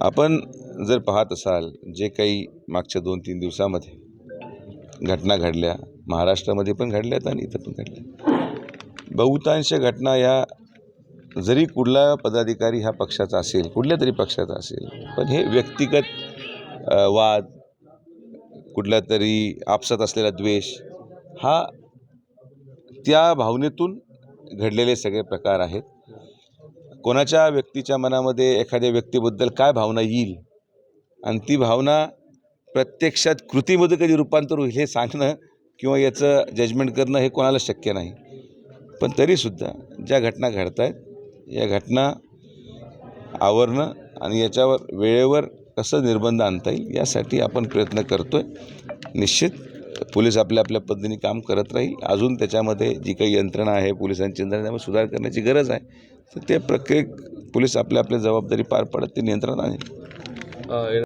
आपण जर पाहत असाल जे काही मागच्या दोन तीन दिवसामध्ये घटना घडल्या महाराष्ट्रामध्ये पण घडल्यात आणि इथं पण घडल्या बहुतांश घटना या जरी कुठला पदाधिकारी ह्या पक्षाचा असेल कुठल्या तरी पक्षाचा असेल पण हे व्यक्तिगत वाद कुठला तरी आपसात असलेला द्वेष हा त्या भावनेतून घडलेले सगळे प्रकार आहेत. कोणाच्या व्यक्तीच्या मनामध्ये एखाद्या व्यक्तीबद्दल काय भावना येईल? आणि ती भावना प्रत्यक्षात कृतीमध्ये कधी रूपांतर होईल हे सांगणं किंवा याचं जजमेंट करणं हे कोणाला शक्य नाही. पण तरीसुद्धा ज्या घटना घडत आहेत या घटना आवरणं आणि याच्यावर वेळेवर कसं निर्बंध आणता येईल यासाठी आपण प्रयत्न करतो आहे निश्चित पोलीस आपल्या आपल्या पद्धतीने काम करत राहील. अजून त्याच्यामध्ये जी काही यंत्रणा आहे पोलिसांची यंत्रणा त्यामध्ये सुधार करण्याची गरज आहे. तर ते प्रत्येक पोलीस आपल्या आपल्या जबाबदारी पार पडत ते नियंत्रण आणेल.